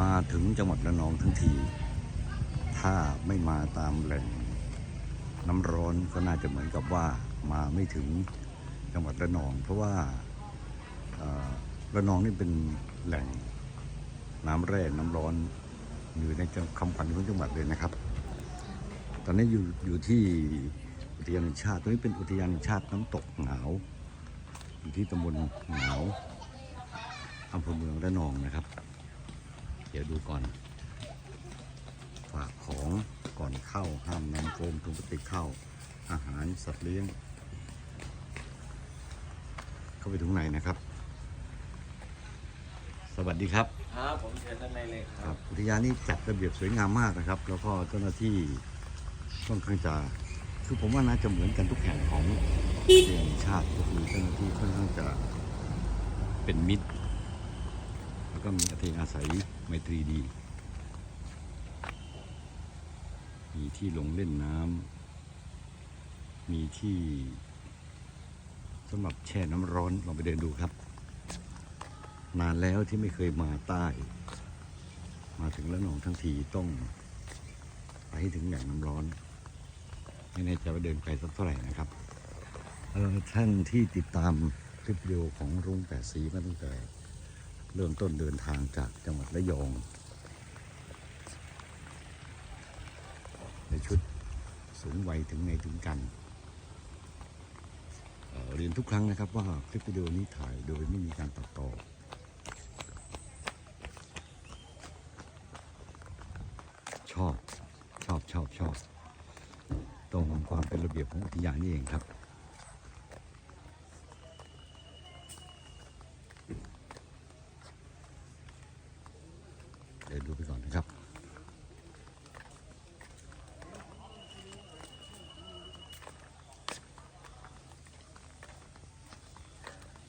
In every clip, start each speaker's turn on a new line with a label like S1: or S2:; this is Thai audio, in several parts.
S1: มาถึงจังหวัดระนองทั้งที ถ้าไม่มาตามแหล่งน้ำร้อนก็น่าจะเหมือนกับว่ามาไม่ถึงจังหวัดระนอง เพราะว่าระนองนี่เป็นแหล่งน้ำแร่น้ำร้อนอยู่ในจังคำขวัญของจังหวัดเลยนะครับ ตอนนี้อยู่อยู่ที่อุทยานแห่งชาติตรงนี้เป็นอุทยานแห่งชาติน้ำตกเหงาอยู่ที่ตำบลเหงาอำเภอเมืองระนองนะครับ เดี๋ยวดูก่อนฝากของก่อนเข้าห้ามนำโฟมถุงพลาสติกเข้า อาหารสัตว์เลี้ยง เข้าไปถึงไหนนะครับ สวัสดีครับ
S2: ครับผมเชิญด้านในเลยค
S1: ค
S2: รั
S1: รั
S2: บบ
S1: อุทยานนี้จัดระเบียบสวยงามมากนะครับ แล้วก็เจ้าหน้าที่ค่อนข้างจะคือผมว่าน่าจะเหมือนกันทุกแห่งของอุทยานแห่งชาติก็คือเจ้าหน้าที่ค่อนข้างจะเป็นมิตร แล้วก็มีอัธยาศัย ไมตรีดี มีที่ลงเล่นน้ำ มีที่สำหรับแช่น้ำร้อนลองไปเดินดูครับ นานแล้วที่ไม่เคยมาใต้ มาถึงแล้วหนองทั้งทีต้องไปให้ถึงแหล่งน้ำร้อน ไม่แน่ใจว่าเดินไกลสักเท่าไหร่นะครับท่านที่ติดตามคลิปวิดีโอของรุ่งแปดสีมาตั้งแต่ เริ่มต้นเดินทางจากจังหวัดระยอง ในชุดสูงวัยถึงไหนถึงกันเเรียนทุกครั้งนะครับว่าคลิปวิดีโอนี้ถ่ายโดยไม่มีการตัดต่อชอบชอบชอบชอบตรงความเป็นระเบียบของอุทยานนี่เองครับ เดี๋ยวดูไปก่อนนะครับ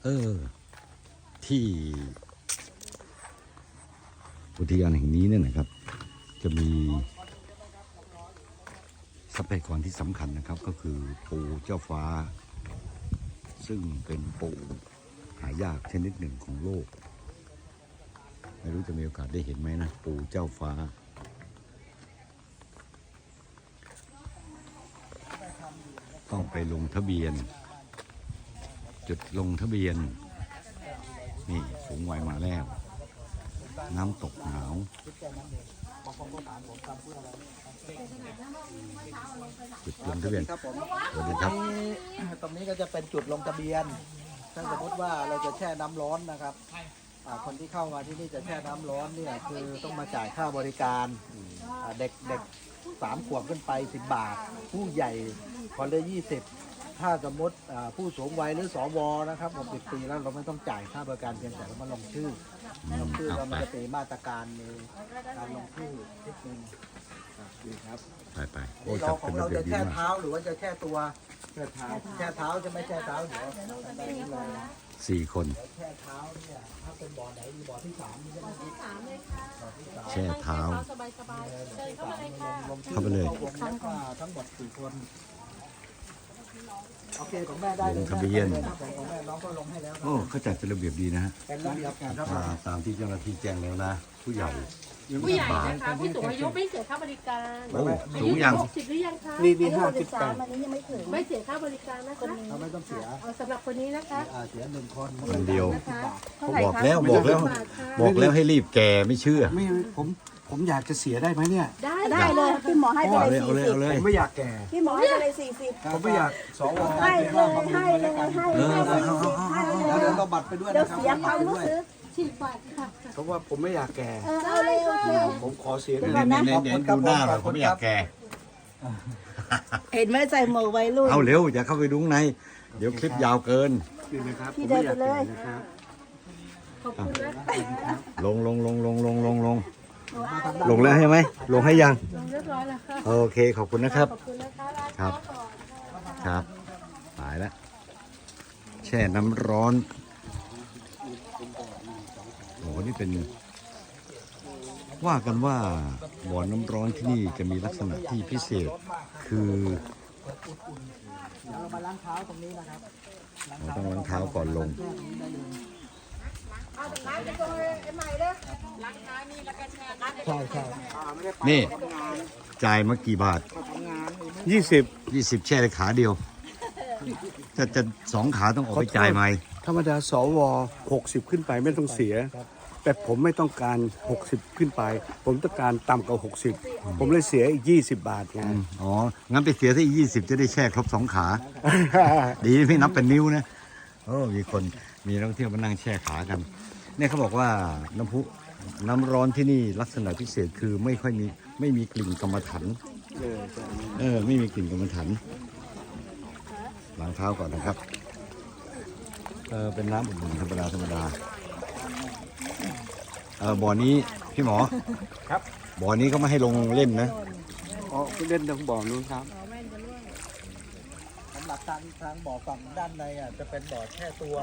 S1: เออ ที่อุทยานแห่งนี้เนี่ยนะครับ จะมีทรัพยากรที่สำคัญนะครับ ก็คือปูเจ้าฟ้า ซึ่งเป็นปูหายากชนิดหนึ่งของโลก ไม่รู้จะมีโอกาสได้เห็นไหมนะ ปูเจ้าฟ้าต้องไปลงทะเบียน จุดลงทะเบียน นี่สูงวัยมาแล้ว น้ำตกหนาวจุดลงทะเบียน
S3: ครับผม
S1: สวัสดีครับ
S3: ตรงนี้ก็จะเป็นจุดลงทะเบียน ถ้าสมมติว่าเราจะแช่น้ำร้อนนะครับคนที่เข้ามาที่นี่จะแช่น้ำร้อนเนี่ยคือต้องมาจ่ายค่าบริการเด็กเด็กสามขวบขึ้นไปสิบบาท ผู้ใหญ่คนละยี่สิบ ถ้าสมมติอ่าผู้สูงวัยหรือสวนะครับ60ปีแล้วเราไม่ต้องจ่ายค่าบริการเพียงแต่เรามาลงชื่อลงชื่อ
S1: เอา
S3: เรา
S1: ไป
S3: มันจะเป็นมาตรการในการลงชื่อนิดนึงครับดีครับ
S1: ไปไปโอ้
S3: เรา
S1: จัด
S3: ขอ
S1: เป็
S3: ง
S1: น
S3: เรา
S1: ระเบีย
S3: จะ
S1: บดี
S3: แช่
S1: มาก
S3: เท้าหรือว่าจะแช่ตัวแช่เท้าแช่เท้าจะไม่แช่เท้าเดี๋ยวได้เลย
S1: สี่คน
S3: แช่เท้าเนี่ยถ้าเป็นบ่อไหนมีบ่อที่สามมีใช่ไหมที่สาม
S1: แช่เท้า
S4: สบายสบายๆเชิญเข้ามาเลยค่ะ
S3: ลงชื่อ
S1: เข้าไปเลย
S3: วงแล้วก็ทั้งหมดสี่คน โอเคของแม่ได้เลย
S1: ลงทะเบียน
S3: ครับผมของแม่น้องก็ลงให้แล้ว
S1: โอ้เขาจัดเป็นระเบียบดีนะฮะ
S3: เป็นระเบียบครับ
S1: มาตามที่เจ้าหน้าที่แจ้งแล้วนะ ผู้ใหญ่
S4: ผู้ใหญ่นะคะผู้สูงอายุไม่เสียค่าบริการ
S1: โอ้
S4: อา
S1: สู
S4: ยุ
S1: งยัง
S4: หกสิบหรือยังคะ
S3: นี่นี่ห้าสิบแปด
S5: อันนี้ยังไม่ถึง
S4: ไม่เสียค่าบริการนะคะ
S3: เราไม่ต้องเสีย
S4: เอาสำหรับคนนี้นะคะ
S3: อ่าเสียหนึ่งคน
S1: คนเดียว
S4: นะคะ
S1: ผมบอกแล้วบอกแล้ว บอกแล้วให้รีบแก่ไม่เชื่อ
S3: ไม่ผม ผมอยากจะเสียได้ไหมเนี่ย
S4: ได้
S5: ได้เลยพี่หมอให้ไป
S1: เอา
S5: เล
S1: เลยยเอา
S5: สี่
S1: เลย
S5: สิบ
S1: เอาเลย
S3: ผมไม่อยากแก่
S5: พี่หมอให้ไปเลยสี่สิบ
S3: ผมไม่อยากสว
S5: ให้เลยให้เลยให้เลยสี่สิบให้เล
S3: แล้ว
S5: ย
S3: เดี๋ยวเราบัตรไปด้วย
S5: เดี๋ยว
S3: นะครับ
S5: เสียความรู้สึก
S4: ฉีดบัตรค่ะ
S3: เพราะว่าผมไม่อยากแก่
S5: เออเอาเลยเอาเลย
S3: ผมขอเสีย
S1: เน้นเน้นเน้นเน้นดูหน้าเราผมไม่อยากแก่
S5: เห็นไหมใส่หมวกวัยรุ่น
S1: เอาเร็วอย่าเข้าไปดูข้างใน เดี๋ยวคลิปยาวเกิน
S3: นี่นะครับ
S5: พี่เดินไปเลย
S3: นะครับ
S4: ขอบคุณนะคะ
S1: ลงลงลงลงลงลงลง ลงแล้วใช่ไหมลงให้ยัง
S4: ลงเรียบร้อยแล้วค่ะ
S1: โอเคขอบคุณนะครับ
S4: ขอบคุณนะคะลา
S1: ครับ
S4: ก่อนค่ะ
S1: ครับตายแล้วแช่น้ำร้อนโอ้โหนี่เป็น ว่ากันว่าบ่อน้ำร้อนที่นี่จะมีลักษณะที่พิเศษ คือ
S3: เดี๋ยวเรามาล้างเท้าตรงนี้นะครับ
S1: เราต้องล้างเท้าก่อนลง
S3: แช่ตรงนี้ได้เลย
S4: เใช่
S3: ใช่
S1: นี่ จ่ายมากี่บาท
S2: ยี่สิบ
S1: ยี่สิบแช่ขาเดียว จะจะสองขาต้องออกไปจ่ายไหม
S2: ธรรมดาสวหกสิบขึ้นไปไม่ต้องเสีย แต่ผมไม่ต้องการ 60 ขึ้นไป ผมต้องการต่ำกว่า60 ผมเลยเสียอีก 20 บาทไง
S1: อ๋อ งั้นไปเสียที่ยี่สิบจะได้แช่ครบสองขา ดีไม่นับเป็นนิ้วนะ โอ้มีคนมีนักท่องเที่ยวมานั่งแช่ขากัน เนี่ยเขาบอกว่าน้ำพุน้ำร้อนที่นี่ลักษณะพิเศษคือไม่ค่อยมีไม่มีกลิ่นกรรมฐานเออไม่มีกลิ่นกรรมฐานล้างเท้าก่อนนะครับเออเป็นน้ำอุ่นๆธรรมดาธรรมดาเออบ่อนี้พี่หมอ
S2: ครับ
S1: บ่อนี้ก็ไม่ให้ลงเล่นนะ
S2: อ๋อเล่นตรงบ่อนู้นครับ
S3: สำหรับ ทางทางบ่อฝั่งด้านในอะจะเป็นบ่อแช่ตัว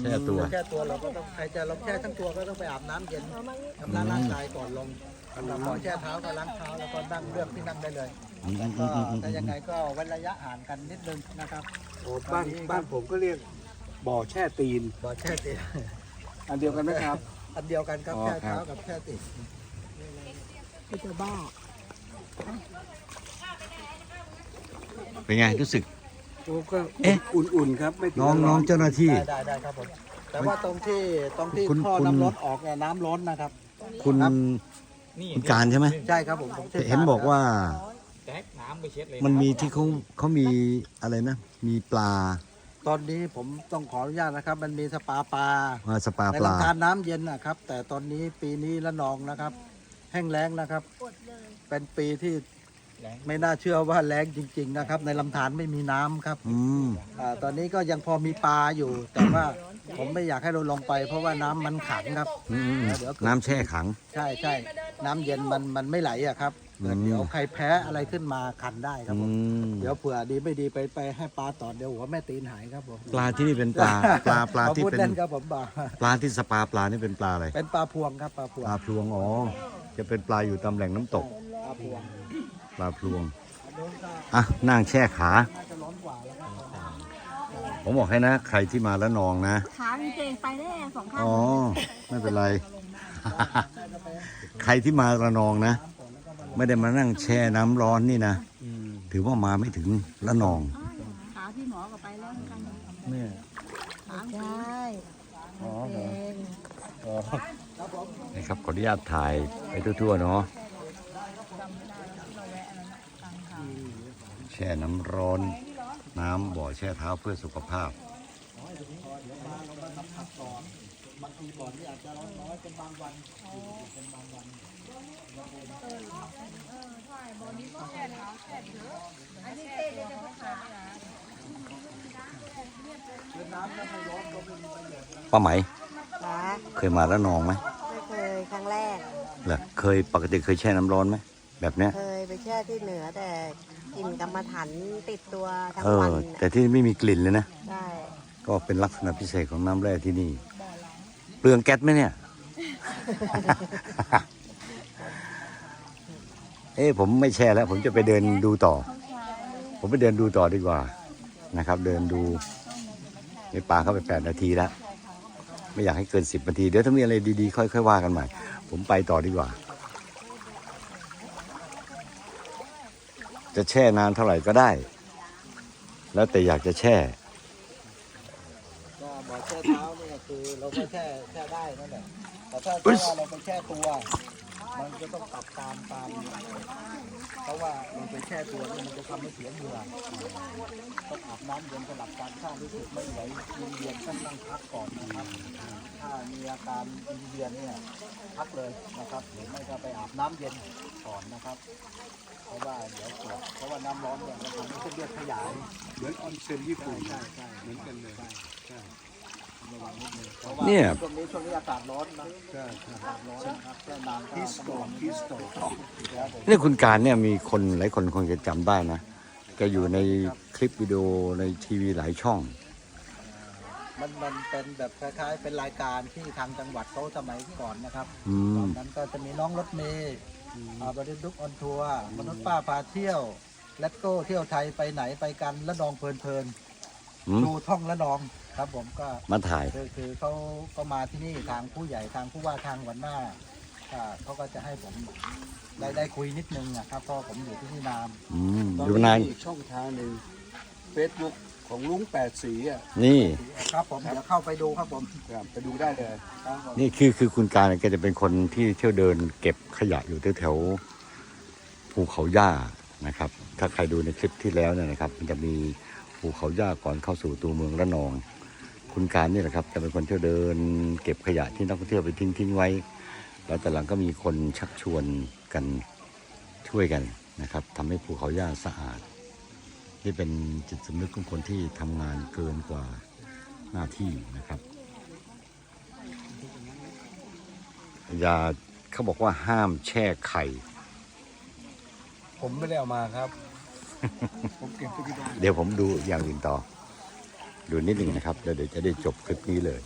S1: แช่ตัว
S3: แช่ตัวเราก็ต้องใครจะลงแช่ทั้งตัวก็ต้องไปอาบน้ำเย็นทำล้างร่างกายก่อนลงสำหรับบ่อแช่เท้าก็ล้างเท้าแล้วก็นั่งเลือกที่นั่งได้เลย
S1: อืมอืม
S3: ก็
S1: อืมอืม
S3: ถ้ายังไงก็เว้นระยะห่างกันนิดนึงนะครับ
S2: โอ้บ้านบ้านผมก็เรียกบ่อแช่ตีน
S3: บ่อแช่ติด
S2: อันเดียวกันไหมครับ
S3: อันเดียวกันครับ
S2: อ๋อ
S3: แช่เท้า
S2: ครับ
S3: กับแช่ติด
S5: คือจะบ้า
S1: เป็นไงรู้สึก
S2: โอ้ก็
S1: เอ๊ะ
S2: อุ่นๆครับ ไม่ถึ
S1: น้อง
S2: กับ
S1: น้
S2: ร้
S1: องเจ้าหน้าที่
S3: ได้ได้ได้ครับผม แต่ว่าตรงที่ตรงที่
S1: คุณ
S3: ท่อ
S1: คุณ
S3: น้ำร้อนออกเนี่ยน้ำร้อนนะครับ
S1: คุณคุณการใช่ไหม
S3: ใช่ครับผมผมชื่
S1: เห็นบอกว่า
S6: แจ็คน้ำไปเช็ดเลย
S1: มันมีที่เขาเขามีอะไรนะ มีปลา
S3: ตอนนี้ผมต้องขออนุญาตนะครับ มันมีสปาปลา
S1: มาสปา
S3: ใน
S1: ปลา
S3: ลำธารน้ำเย็นนะครับ แต่ตอนนี้ปีนี้ละนองนะครับ แห้งแล้งนะครับ เป็นปีที่ ไม่น่าเชื่อว่าแล้งจริง ๆนะครับ ในลำธารไม่มีน้ำครับ
S1: อืม
S3: อาตอนนี้ก็ยังพอมีปลาอยู่ แต่ว่าผมไม่อยากให้เราลงไป เพราะว่าน้ำมันขังครับ
S1: อืมอืม
S3: เดี๋ยว
S1: น้ำแช่ขัง
S3: ใช่ใช่น้ำเย็นมันมันไม่ไหลอะครับเกิด
S1: อืม
S3: เดี๋ยวใครแพ้อะไรขึ้นมาคันได้ครับ
S1: อื
S3: ผม
S1: ม
S3: เดี๋ยวเผื่อดีไม่ดีไปไปให้ปลาตอดเดี๋ยวหัวแม่ตีนหายครับผม
S1: ปลาที่นี่เป็นปลาปลาปลาที่
S3: พูด
S1: เป็น
S3: เล่นครับผมบอก
S1: ปลาที่สปาปลานี่เป็นปลาอะไร
S3: เป็นปลาพวงครับปลาพวง
S1: ปลาพลวงอ๋อจะเป็นปลาอยู่ตามแหล่งน้ำตก
S3: ปลาพวง
S1: ปลาพลวง
S3: อันนู้นก็
S1: อะนั่งแช่ขา
S3: น่าจะร้อนกว่าแล้วครับ
S1: ผมบอกให้นะ ใครที่มาแล้วนองนะ
S4: ขามีเกงไปได้สองข้าง
S1: อ๋อ ไม่เป็นไร ใครที่มาระนองนะ ไม่ได้มานั่งแช่น้ำร้อนนี่นะ ถือว่ามาไม่ถึงระนอง
S4: ขาพี่หมอก็ไปแล้วเหมือนกัน
S2: เนี่ย
S4: ขาใช่
S2: อ๋อเหรอ
S4: เอง
S2: อ๋อ
S1: นะครับขออนุญาตถ่ายไปทั่วๆเนาะ ช่น้ำร้อน น้ำบ่อแช่เท้าเพื่อสุขภาพ
S3: บางทีบ่อนนี่อาจจะร้อนน้อยเป็นบางวันเป็นบางวันคือน้ำถ้าไม่ร้อนก็ไม่มีประโยชน์
S1: ป้าไหม
S5: ค่ะ
S1: เคยมาระนองไหม
S5: ไม่เคยครั้งแรก
S1: เหรอเคยปกติเคยแช่น้ำร้อนไหม แบบเนี้ย
S5: เคยไปแช่ที่เหนือแต่กลิ่นกรรมฐานติดตัวทั้ง
S1: เอ
S5: วั
S1: อ
S5: น
S1: แต่ที่นี่ไม่มีกลิ่นเลยนะ
S5: ใช่
S1: ก็เป็นลักษณะพิเศษของน้ำแร่ที่นี่ เปลืองแก๊สไหมเนี่ย เอ้ผมไม่แช่แล้ว ผมจะไปเดินดูต่อ ผมไปเดินดูต่อดีกว่านะครับ เดินดูในป่าเข้าไปแปดนาทีแล้ว ไม่อยากให้เกินสิบนาที เดี๋ยวถ้ามีอะไรดีๆ ค่อยๆว่ากันใหม่ ผมไปต่อดีกว่า จะแช่นานเท่าไหร่ก็ได้ แล้วแต่อยากจะแช่
S3: ก็บ่อแช่เท้าเนี่ยคือเราก็แช่แช่ได้นั่นแหละแต่ถ้าถ้าว่าเราไปแช่ตัว มันจะต้องปรับตามตาม เพราะว่าเราไปแช่ตัวนี่มันจะทำให้เสียเหงื่อต้องอาบน้ำเย็นสลับการถ้ารู้สึกไม่ไหวเวียนต้องนั่งพักก่อนนะครับ ถ้ามีอาการเวียนเนี่ยพักเลยนะครับหรือไม่ก็ไปอาบน้ำเย็นก่อนนะครับ เพราะว่าเดี๋ยวปวดเพราะว่าน้ำร้อนเนี่ยมันทำให้เส้นเลือดขยาย
S2: เหมือนออนเซ็นญี่ปุ่น
S3: ใช่ใช่
S2: เหมือนกันเลยใช่
S3: เพราะว่า
S1: เนี่ย
S3: ช่วงนี้ช่วงนี้อากาศร้อนนะ
S2: ใช่ใช่
S3: อากาศร้อนนะครับแค่นานก็
S2: พิสโตพิสโต
S3: ครับผม
S1: นี่คุณการเนี่ยมีคนหลายคนคงจะจำได้นะแกอยู่ในคลิปวิดีโอในทีวีหลายช่อง
S3: มันมันเป็นแบบคล้ายๆ เป็นรายการที่ทางจังหวัดเขาสมัยก่อนนะครับ
S1: อื
S3: ตอ
S1: ม
S3: นนั้นก็จะมีน้องรถเมย์อ่าบริดุกออนทัวร์มนุษย์ป้าพาเที่ยว และโก้เที่ยวไทยไปไหนไปกันและดองเพลิน
S1: อืม
S3: ดูท่องและนอง ครับผมก็
S1: มาถ่าย
S3: คือคือเขาก็มาที่นี่ทางผู้ใหญ่ทางผู้ว่าทางวันหน้าอ่าเขาก็จะให้ผมได้ได้คุยนิดนึงนะครับเพราะผมอยู่ที่นี่นาน
S1: อืม
S2: ตอน
S1: อยู่
S2: นี้
S1: นาน
S2: มีอีกช่องทางหนึ่งเฟซบุ๊กของลุงแปดสีอะ
S1: นี่
S3: ครับผมเดี๋ยวเข้าไปดูครับผม
S2: ครับไปดูได้เลย
S3: ครับผม
S1: นี่คือคือคุณการเนี่ยแกจะเป็นคนที่เที่ยวเดินเก็บขยะอยู่แถวๆภูเขาหญ้านะครับ ถ้าใครดูในคลิปที่แล้วเนี่ยนะครับ มันจะมีภูเขาหญ้าก่อนเข้าสู่ตัวเมืองระนอง คุณการนี่แหละครับจะเป็นคนเที่ยวเดิน เก็บขยะที่นักท่องเที่ยวไปทิ้งทิ้งไว้ แล้วแต่หลังก็มีคนชักชวนกันช่วยกันนะครับทำให้ภูเขาหญ้าสะอาดนี่เป็นจิตสำนึกของคนที่ทำงานเกินกว่าหน้าที่นะครับอย่าเขาบอกว่าห้ามแช่ไข่
S2: ผมไม่ได้เอามาครับ ผมเก็บไปที่บ้าน
S1: เดี๋ยวผมดูอย่างอื่นต่อ ดูนิดหนึ่งนะครับแล้วเดี๋ยวจะได้จบคลิปนี้เลย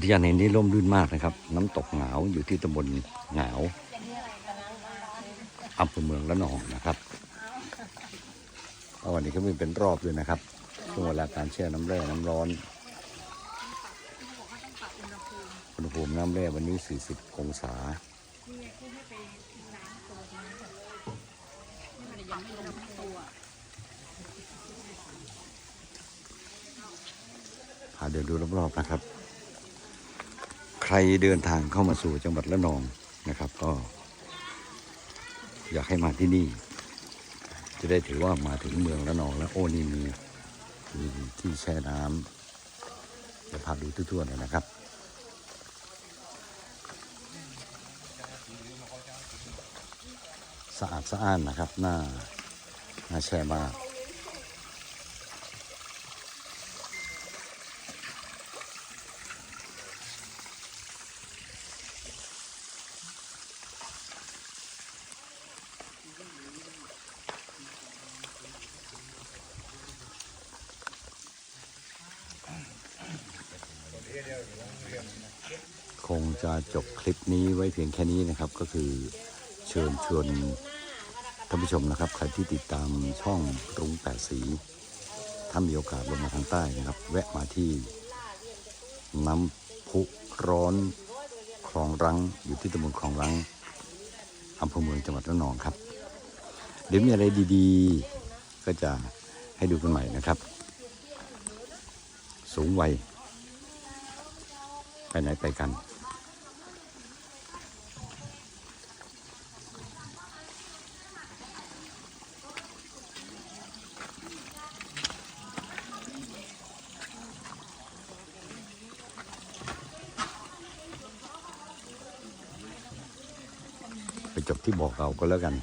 S1: ที่ยันเห็นนี่ร่มรื่นมากนะครับ น้ำตกหงาวอยู่ที่ตำบลหงาวอำเภอเมืองละนองนะครับวันนี้ก็มีเป็นรอบด้วยนะครับช่วงเวลาการแช่น้ำแร่น้ำร้อนอุณหภูมิน้ำแร่วันนี้ 40 องศา พาเดินดูรอบๆนะครับ ใครเดินทางเข้ามาสู่จังหวัดระนองนะครับ ก็ อยากให้มาที่นี่ จะได้ถือว่ามาถึงเมืองระนองแล้วโอ้นี่มีมีที่แช่น้ำเดี๋ยวพาดูทั่วๆหน่อยนะครับ สะอาดสะอ้านนะครับหน้าหน้าแช่มากคงจะจบคลิปนี้ไว้เพียงแค่นี้นะครับก็คือ เชิญชวนท่านผู้ชมนะครับ ใครที่ติดตามช่องรุ้งแปดสีถ้ามีโอกาสลงมาทางใต้นะครับ แวะมาที่น้ำพุร้อนคลองรังอยู่ที่ตำบลคลองรังอำเภอเมืองจังหวัดระนองครับ เดี๋ยวมีอะไรดีๆ ก็จะให้ดูกันใหม่นะครับ สูงวัยไปไหนไปกัน ไปจบที่บอกเราก็แล้วกัน